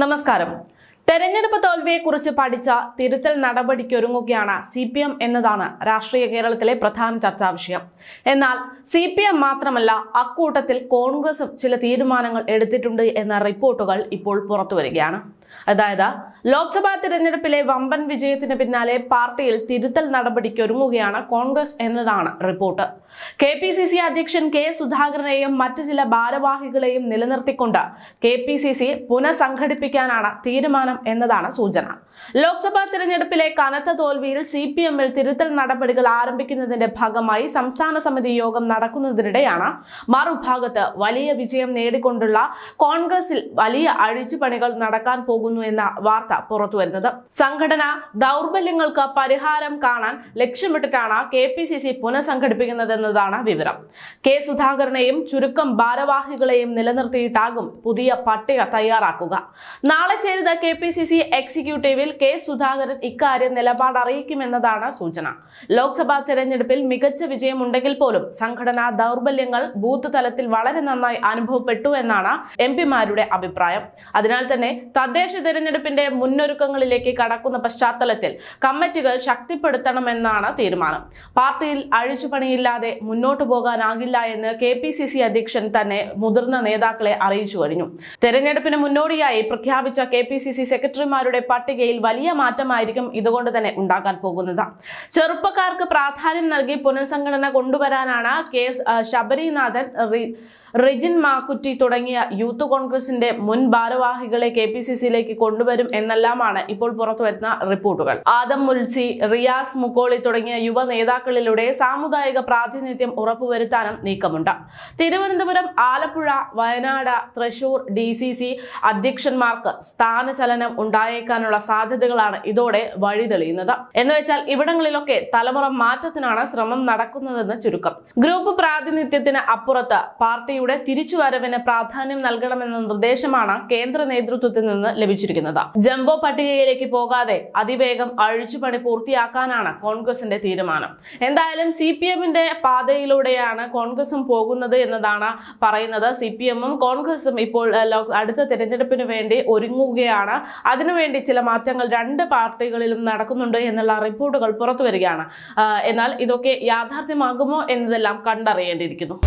നമസ്കാരം. തെരഞ്ഞെടുപ്പ് തോൽവിയെക്കുറിച്ച് പഠിച്ച തിരുത്തൽ നടപടിക്കൊരുങ്ങുകയാണ് സി പി എം എന്നതാണ് രാഷ്ട്രീയ കേരളത്തിലെ പ്രധാന ചർച്ചാ വിഷയം. എന്നാൽ സി പി എം മാത്രമല്ല അക്കൂട്ടത്തിൽ കോൺഗ്രസും ചില തീരുമാനങ്ങൾ എടുത്തിട്ടുണ്ട് എന്ന റിപ്പോർട്ടുകൾ ഇപ്പോൾ പുറത്തു വരികയാണ് അതായത് ലോക്സഭാ തിരഞ്ഞെടുപ്പിലെ വമ്പൻ വിജയത്തിന് പിന്നാലെ പാർട്ടിയിൽ തിരുത്തൽ നടപടിക്ക് ഒരുങ്ങുകയാണ് കോൺഗ്രസ് എന്നതാണ് report. K P C C അധ്യക്ഷൻ കെ സുധാകരനെയും മറ്റു ചില ഭാരവാഹികളെയും നിലനിർത്തിക്കൊണ്ട് കെ പി സി സി പുനഃസംഘടിപ്പിക്കാനാണ് തീരുമാനം എന്നതാണ് സൂചന. ലോക്സഭാ തിരഞ്ഞെടുപ്പിലെ കനത്ത തോൽവിയിൽ സി പി എമ്മിൽ തിരുത്തൽ നടപടികൾ ആരംഭിക്കുന്നതിന്റെ ഭാഗമായി സംസ്ഥാന സമിതി യോഗം നടക്കുന്നതിനിടെയാണ് മറുഭാഗത്ത് വലിയ വിജയം നേടിക്കൊണ്ടുള്ള കോൺഗ്രസിൽ വലിയ അഴിച്ചുപണികൾ നടക്കാൻ പോകുന്നു എന്ന വാർത്ത പുറത്തുവരുന്നത് സംഘടന ദൗർബല്യങ്ങൾക്ക് പരിഹാരം കാണാൻ ലക്ഷ്യമിട്ടിട്ടാണ് കെ പി സി സി പുനഃസംഘടിപ്പിക്കുന്നതെന്നതാണ് വിവരം. കെ സുധാകരനെയും ചുരുക്കം ഭാരവാഹികളെയും നിലനിർത്തിയിട്ടാകും പുതിയ പട്ടിക തയ്യാറാക്കുക. നാളെ ചേരുന്ന കെ പി സി സി എക്സിക്യൂട്ടീവിൽ കെ സുധാകരൻ ഇക്കാര്യം നിലപാട് അറിയിക്കുമെന്നതാണ് സൂചന. ലോക്സഭാ തെരഞ്ഞെടുപ്പിൽ മികച്ച വിജയമുണ്ടെങ്കിൽ പോലും സംഘടനാ ദൗർബല്യങ്ങൾ ബൂത്ത് തലത്തിൽ വളരെ നന്നായി അനുഭവപ്പെട്ടു എന്നാണ് എം പിമാരുടെ അഭിപ്രായം. അതിനാൽ തന്നെ തദ്ദേശ തെരഞ്ഞെടുപ്പിന്റെ മുന്നൊരുക്കങ്ങളിലേക്ക് കടക്കുന്ന പശ്ചാത്തലത്തിൽ കമ്മിറ്റികൾ ശക്തിപ്പെടുത്തണമെന്നാണ് തീരുമാനം. പാർട്ടിയിൽ അഴിച്ചുപണിയില്ലാതെ മുന്നോട്ടു പോകാനാകില്ല എന്ന് കെ അധ്യക്ഷൻ തന്നെ മുതിർന്ന നേതാക്കളെ അറിയിച്ചു കഴിഞ്ഞു. തെരഞ്ഞെടുപ്പിന് മുന്നോടിയായി പ്രഖ്യാപിച്ച കെ സെക്രട്ടറിമാരുടെ പട്ടികയിൽ വലിയ മാറ്റമായിരിക്കും ഇതുകൊണ്ട് തന്നെ ഉണ്ടാകാൻ പോകുന്നത്. ചെറുപ്പക്കാർക്ക് പ്രാധാന്യം നൽകി പുനഃസംഘടന കൊണ്ടുവരാനാണ് കെ ശബരിനാഥൻ റിജിൻ മാക്കുറ്റി തുടങ്ങിയ യൂത്ത് കോൺഗ്രസിന്റെ മുൻ ഭാരവാഹികളെ കെ പി സി സിയിലേക്ക് കൊണ്ടുവരും എന്നെല്ലാമാണ് ഇപ്പോൾ പുറത്തുവരുന്ന റിപ്പോർട്ടുകൾ. ആദം മുൽസി റിയാസ് മുക്കോളി തുടങ്ങിയ യുവ നേതാക്കളിലൂടെ സാമുദായിക പ്രാതിനിധ്യം ഉറപ്പുവരുത്താനും നീക്കമുണ്ട്. Thiruvananthapuram Alappuzha Wayanad Thrissur D C C അധ്യക്ഷന്മാർക്ക് സ്ഥാനചലനം ഉണ്ടായേക്കാനുള്ള സാധ്യതകളാണ് ഇതോടെ വഴിതെളിയുന്നത്. എന്നുവെച്ചാൽ ഇവിടങ്ങളിലൊക്കെ തലമുറ മാറ്റത്തിനാണ് ശ്രമം നടക്കുന്നതെന്ന് ചുരുക്കം. ഗ്രൂപ്പ് പ്രാതിനിധ്യത്തിന് അപ്പുറത്ത് പാർട്ടിയുടെ തിരിച്ചുവരവിന് പ്രാധാന്യം നൽകണമെന്ന നിർദ്ദേശമാണ് കേന്ദ്ര നേതൃത്വത്തിൽ നിന്ന് ലഭിച്ചിരിക്കുന്നത്. ജംബോ പട്ടികയിലേക്ക് പോകാതെ അതിവേഗം അഴിച്ചുപണി പൂർത്തിയാക്കാനാണ് കോൺഗ്രസിന്റെ തീരുമാനം. എന്തായാലും സി പി എമ്മിന്റെ പാതയിലൂടെയാണ് കോൺഗ്രസും പോകുന്നത് എന്നതാണ് പറയുന്നത്. സി പി എമ്മും കോൺഗ്രസും ഇപ്പോൾ അടുത്ത തെരഞ്ഞെടുപ്പിന് വേണ്ടി ഒരുങ്ങുകയാണ്. അതിനുവേണ്ടി ചില മാറ്റങ്ങൾ രണ്ട് പാർട്ടികളിലും നടക്കുന്നുണ്ട് എന്നുള്ള റിപ്പോർട്ടുകൾ പുറത്തു വരികയാണ് എന്നാൽ ഇതൊക്കെ യാഥാർത്ഥ്യമാകുമോ എന്നതെല്ലാം കണ്ടറിയേണ്ടിയിരിക്കുന്നു.